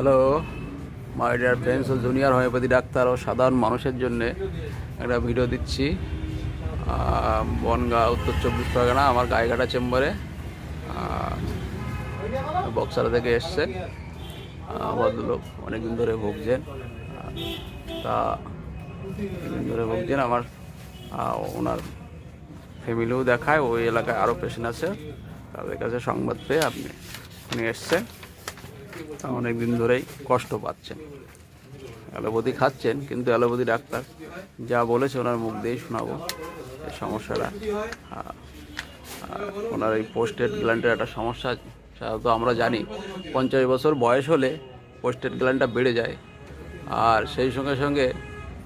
Hello my dear friends ও junior homeopathy doctor ও সাধারণ মানুষের জন্য একটা ভিডিও দিচ্ছি। বনগাঁ, উত্তর চব্বিশ পরগনা, আমার গায়েঘাটা চেম্বারে। বক্সারা থেকে এসছে। ভদ্রলোক অনেকদিন ধরে ভুগছেন। তা অনেকদিন ধরে ভুগছেন, আমার ওনার ফ্যামিলিও দেখায়, ওই এলাকায় আরও পেশেন্ট আছে। তাদের কাছে সংবাদ পেয়ে আপনি এসছেন। অনেক দিন ধরেই কষ্ট পাচ্ছেন। অ্যালোপ্যাথি খাচ্ছেন, কিন্তু অ্যালোপ্যাথি ডাক্তার যা বলেছে ওনার মুখ দিয়েই শোনাবো। এই সমস্যাটা ওনার এই পোস্টেড গ্ল্যান্ডের একটা সমস্যা সাধারণত আমরা জানি। পঞ্চাশ বছর বয়স হলে পোস্টেড গ্ল্যান্ডটা বেড়ে যায়, আর সেই সঙ্গে সঙ্গে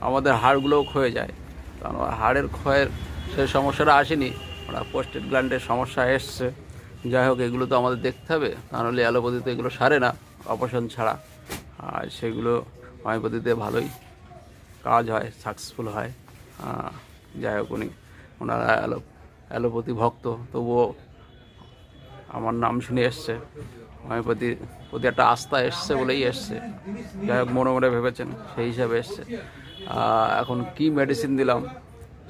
আমাদের হাড়গুলোও ক্ষয়ে যায়। কারণ হাড়ের ক্ষয়ের সেই সমস্যাটা আসেনি ওনার পোস্টেড গ্ল্যান্ডের সমস্যা এসছে। যাই হোক, এগুলো তো আমাদের দেখতে হবে নাহলে অ্যালোপ্যাথিতে এগুলো সারে না। অপারেশন ছাড়া। আর সেগুলো হোমিওপ্যাথিতে ভালোই কাজ হয় সাকসেসফুল হয়। যাই হোক উনি, ওনারা অ্যালো, অ্যালোপ্যাথি ভক্ত, তবুও আমার নাম শুনে এসছে। হোমিওপ্যাথির প্রতি একটা আস্থা এসছে বলেই এসছে। যাই হোক, মনে মনে ভেবেছেন, সেই হিসাবে এসছে। এখন কি মেডিসিন দিলাম,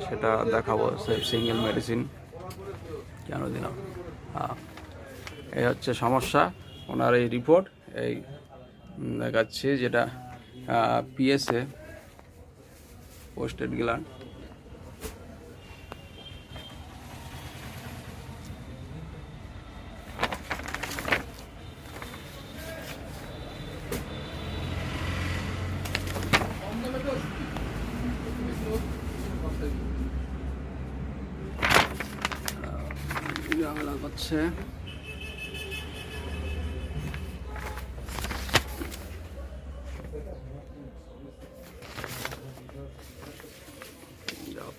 সেটা দেখাবো সিঙ্গেল মেডিসিন কেন দিলাম? এই হচ্ছে সমস্যা, ওনার এই রিপোর্ট এই দেখাচ্ছি যেটা পিএসএ পোস্টেড গ্ল্যান্ড ঝামেলা করছে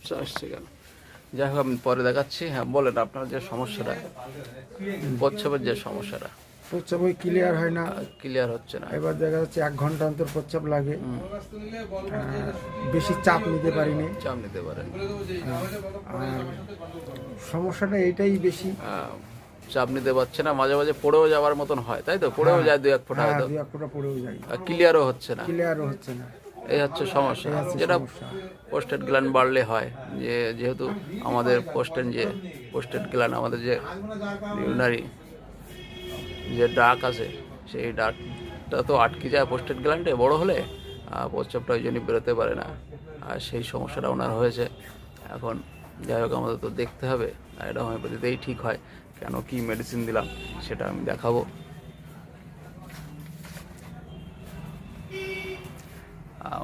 ব্যবসা আসছে কেন? যাই হোক আমি পরে দেখাচ্ছি। হ্যাঁ বলেন আপনার যে সমস্যাটা। প্রচ্ছবের যে সমস্যাটা। প্রস্রাব ওই ক্লিয়ার হয় না। ক্লিয়ার হচ্ছে না। এবার দেখা যাচ্ছে এক ঘণ্টা অন্তর প্রস্রাব লাগে। বেশি চাপ নিতে পারিনি। চাপ নিতে পারেন। সমস্যাটা এইটাই বেশি। চাপ নিতে পারছে না। মাঝে মাঝে পড়েও যাওয়ার মতন হয় তাই তো? পড়েও যায় দু এক ফোঁটা হ্যাঁ হয়তো। এক ফোঁটা পড়েও যায়। ক্লিয়ারও হচ্ছে না। ক্লিয়ারও হচ্ছে না। এই হচ্ছে সমস্যা। যেটা পোস্টেড গ্ল্যান্ড বাড়লে হয়। যে যেহেতু আমাদের পোস্টেড যে পোস্টেড গ্ল্যান্ড আমাদের যে ইউনারি যে ডাক আছে সেই ডাকটা তো আটকে যায় পোস্টেড গ্ল্যান্ডে বড় হলে প্রস্রাবটা ওই জন্যই বেরোতে পারে না। আর সেই সমস্যাটা ওনার হয়েছে। এখন যাই হোক আমাদের তো দেখতে হবে। আর এটা হোমিওপ্যাথিতেই ঠিক হয়। কেন কি মেডিসিন দিলাম সেটা আমি দেখাবো।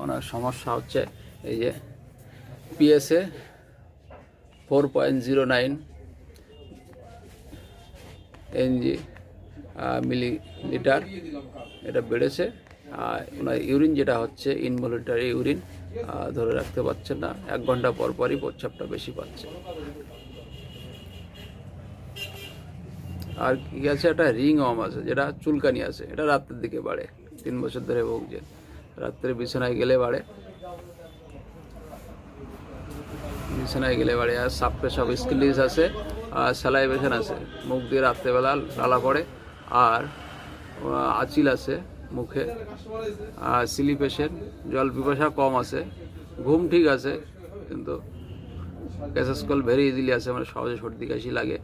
ওনার সমস্যা হচ্ছে এই যে PSA four point zero nine ng millilitre এটা বেড়েছে। আর ওনার ইউরিন যেটা হচ্ছে ইনভলিটারি ইউরিন ধরে রাখতে পারছে না। এক ঘণ্টা পর পরই প্রচ্ছাপটা বেশি পাচ্ছে। আর কি আছে, একটা রিং অম আছে, যেটা চুলকানি আছে, এটা রাতের দিকে বাড়ে, তিন বছর ধরে ভুগছে রাত্রে বিছানায় গেলে বাড়ে বিছানায় গেলে বাড়ে আর সাপে সব স্কিলিস আছে, আর স্যালাইভেশন আছে। মুখ দিয়ে রাত্রেবেলা লালা পড়ে, আর আচিল আছে মুখে, আর স্লিপেশন জল পিপাসা কম আছে। ঘুম ঠিক আছে, কিন্তু ক্যাসাসকল ভেরি ইজিলি আছে মানে সহজে সর্দি কাশি লাগে,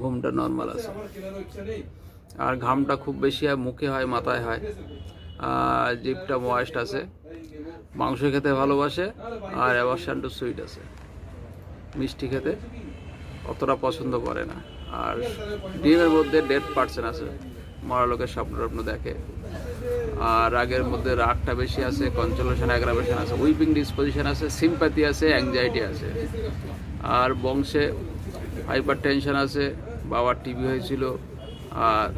ঘুমটা নর্মাল আছে। আর ঘামটা খুব বেশি হয়, মুখে হয়, মাথায় হয়। জিপটা ময়েস্ট আছে। মাংস খেতে ভালোবাসে, আর অ্যাভারশান টু সুইট আছে। মিষ্টি খেতে অতটা পছন্দ করে না। আর ডিমের মধ্যে ডেড পার্সেন্ট আছে। মরা লোকের স্বপ্ন টপ্ন দেখে। আর রাগের মধ্যে রাগটা বেশি আছে কনচলেশন অ্যাগ্রাভেশন আছে। উইপিং ডিসপোজিশন আছে সিম্প্যাথি আছে অ্যাংজাইটি আছে। আর বংশে হাইপার টেনশন আছে, বাবার টিভি হয়েছিল, আর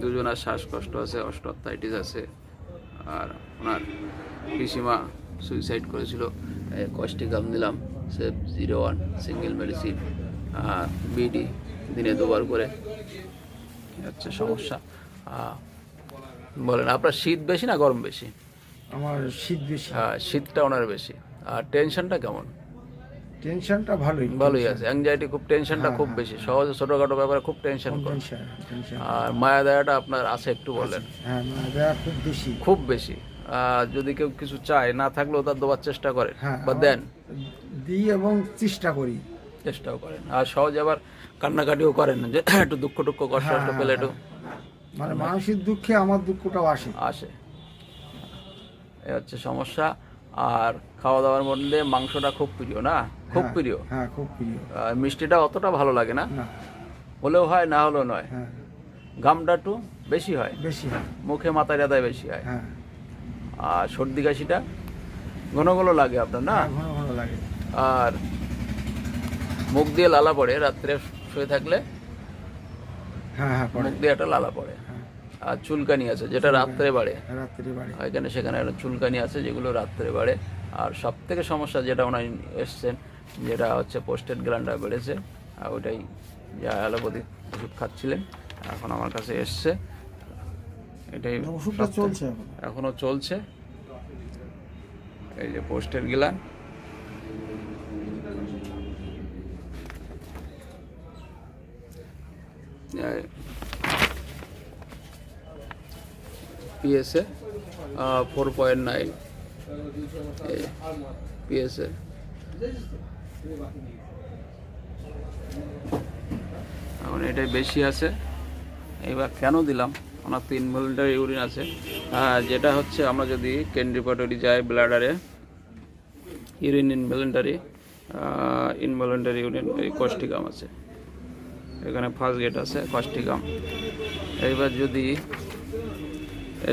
দুজনের শ্বাসকষ্ট আছে অস্ট্রাইটিস আছে। আর ওনার পিসিমা সুইসাইড করেছিল। কষ্টিকাম দিলাম। সে জিরো ওয়ান সিঙ্গেল মেডিসিন আর বিডি দিনে দুবার করে। হচ্ছে সমস্যা। বলেন আপনার শীত বেশি না গরম বেশি? আমার শীত বেশি। হ্যাঁ শীতটা ওনার বেশি। আর টেনশনটা কেমন? টেনশনটা ভালোই ভালোই আছে অ্যাংজাইটি খুব টেনশনটা খুব বেশি। সহজে ছোটোখাটো ব্যাপারে খুব টেনশন করে। আর মায়া দয়াটা আপনার আছে একটু বললেন হ্যাঁ মানে দেওয়া খুব বেশি। খুব বেশি। আর যদি কেউ কিছু চায় না থাকলেও তার দেওয়ার চেষ্টা হ্যাঁ, বা দেন। দিই এবং চেষ্টা করি। চেষ্টাও করেন। আর সহজে আবার কান্নাকাটিও করেন যে একটু দুঃখ টুক্ষ কষ্ট হ্যাঁ, টষ্ট পেলে একটু মানে মানসিক দুঃখে আমার দুঃখটাও আসে। আসে। এ হচ্ছে সমস্যা। আর খাওয়া দাওয়ার মধ্যে মাংসটা খুব প্রিয় না? খুব হ্যাঁ, প্রিয়। হ্যাঁ খুব প্রিয়। মিষ্টিটা অতটা ভালো লাগে না। হলেও হয় না হলেও নয়। হ্যাঁ। গামটা একটু বেশি হয়। বেশি হয়। মুখে মাথায় রাদায় বেশি হয়। হ্যাঁ। আর সর্দি কাশিটা ঘন ঘন লাগে আপনার না? ঘন ঘন লাগে। আর মুখ দিয়ে লালা পড়ে রাত্রে শুয়ে থাকলে হ্যাঁ হ্যাঁ মুখ দিয়ে একটা লালা পড়ে। আর চুলকানি আছে যেটা রাত্রে বাড়ে। রাত্রি বাড়ি। এখানে সেখানে একটা চুলকানি আছে যেগুলো রাত্রে বাড়ে। আর সব থেকে সমস্যা যেটা ওনার এসছেন যেটা হচ্ছে পোস্টেড গ্ল্যান্ডা বেড়েছে আর ওইটাই যা অ্যালোপ্যাথিক ওষুধ খাচ্ছিলেন এখন আমার কাছে এসছে। এটাই ওষুধটা চলছে এখনও চলছে। এই যে পোস্টের Gillan. PSA four point nine PSA. এখন এটাই বেশি আছে। এবার কেন দিলাম? ওনার তিন মিলিটার ইউরিন আছে। যেটা হচ্ছে আমরা যদি কেন্দ্রিপটরি যাই ব্লাডারে ইউরিন ইনভলেন্টারি ইনভলেন্টারি ইউরিন এই কষ্টিকাম আছে। এখানে ফার্স্ট গেট আছে কষ্টিকাম এইবার যদি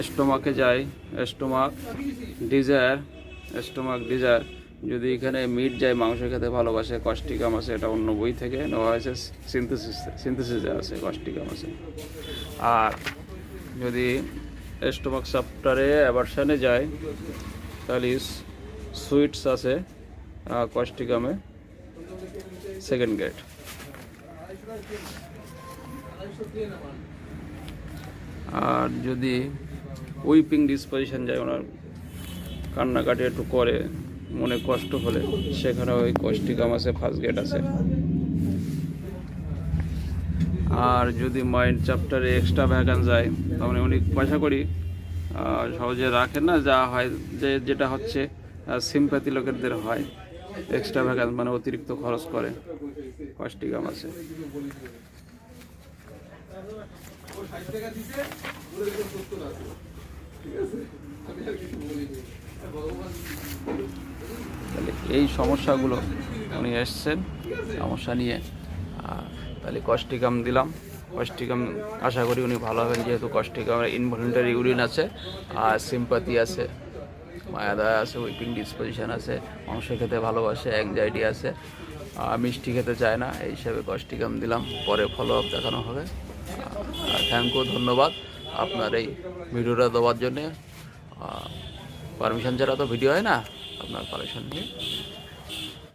স্টোমাকে যাই স্টোমাক ডিজায়ার স্টোমাক ডিজায়ার যদি এখানে মিট যায় মাংস খেতে ভালোবাসে, কষ্টিকাম আছে, এটা অন্য বই থেকে নেওয়া হয়েছে সিনথেসিস সিনথেসিসে আছে, কষ্টিকাম আছে। আর যদি স্টোমাক সাপ্টারে অ্যাভারশানে যায়, তাহলে সুইটস আছে কষ্টিকামে সেকেন্ড গেট আর যদি উইপিং ডিসপোজিশন যায়, ওনার কান্নাকাটি একটু করে মনে কষ্ট হলে সেখানে ওই কষ্টিকাম আছে ফার্স্ট গেট আছে। আর যদি মাইন্ড চ্যাপ্টারে এক্সট্রা ভ্যাকান যায় মানে উনি পয়সা করি সহজে রাখেন না, যা হয়, যে যেটা হচ্ছে সিম্প্যাথি লোকেরদের হয় এক্সট্রা ভ্যাকান মানে অতিরিক্ত খরচ করে কষ্টিকাম আছে? তাহলে এই সমস্যাগুলো উনি এসছেন, সমস্যা নিয়ে। তাহলে কষ্টিকাম দিলাম। কষ্টিকাম, আশা করি উনি ভালো হবেন, যেহেতু কষ্টিকামের ইনভলেন্টারি ইউরিন আছে, আর সিম্পাতি আছে মায়াদয়া আছে উইপিং ডিসপোজিশন আছে মাংস খেতে ভালোবাসে অ্যাংজাইটি আছে মিষ্টি খেতে চায় না, এই হিসাবে কষ্টিকাম দিলাম, পরে ফলো আপ দেখানো হবে। থ্যাংক ইউ ধন্যবাদ আপনার এই ভিডিওটা দেওয়ার জন্যে। পারমিশন ছাড়া তো ভিডিও হয় না। আপনার পারেশান নিয়ে।